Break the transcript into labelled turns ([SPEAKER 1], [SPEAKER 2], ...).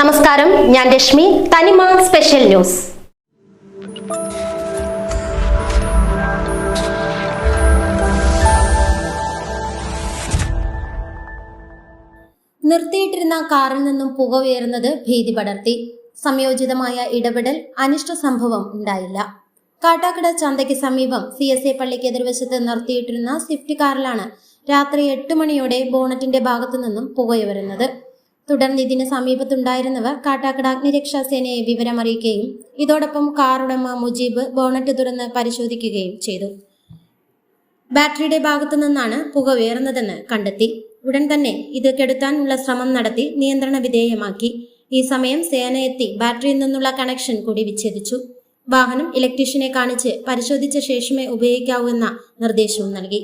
[SPEAKER 1] നമസ്കാരം ഞാൻ രശ്മി തനിമ സ്പെഷ്യൽ ന്യൂസ്. നിർത്തിയിട്ടിരുന്ന കാറിൽ നിന്നും പുക ഉയരുന്നത് ഭീതി പടർത്തി. സംയോജിതമായ ഇടപെടൽ അനിഷ്ട സംഭവം ഉണ്ടായില്ല. കാട്ടാക്കട ചന്തയ്ക്ക് സമീപം സി എസ് എ പള്ളിക്ക് എതിർവശത്ത് നിർത്തിയിട്ടിരുന്ന സ്വിഫ്റ്റ് കാറിലാണ് രാത്രി എട്ട് മണിയോടെ ബോണറ്റിന്റെ ഭാഗത്തു നിന്നും പുകയുയരുന്നത് തുടർന്ന് ഇതിന് സമീപത്തുണ്ടായിരുന്നവർ കാട്ടാക്കട അഗ്നിരക്ഷാ സേനയെ വിവരമറിയിക്കുകയും ഇതോടൊപ്പം കാറുടമ മുജീബ് ബോണറ്റ് തുറന്ന് പരിശോധിക്കുകയും ചെയ്തു. ബാറ്ററിയുടെ ഭാഗത്തു നിന്നാണ് പുക ഉയർന്നതെന്ന് കണ്ടെത്തി. ഉടൻ തന്നെ ഇത് കെടുത്താനുള്ള ശ്രമം നടത്തി നിയന്ത്രണ വിധേയമാക്കി. ഈ സമയം സേന എത്തി ബാറ്ററിയിൽ നിന്നുള്ള കണക്ഷൻ കൂടി വിച്ഛേദിച്ചു. വാഹനം ഇലക്ട്രീഷ്യനെ കാണിച്ച് പരിശോധിച്ച ശേഷമേ ഉപയോഗിക്കാവൂ എന്ന നിർദ്ദേശവും നൽകി.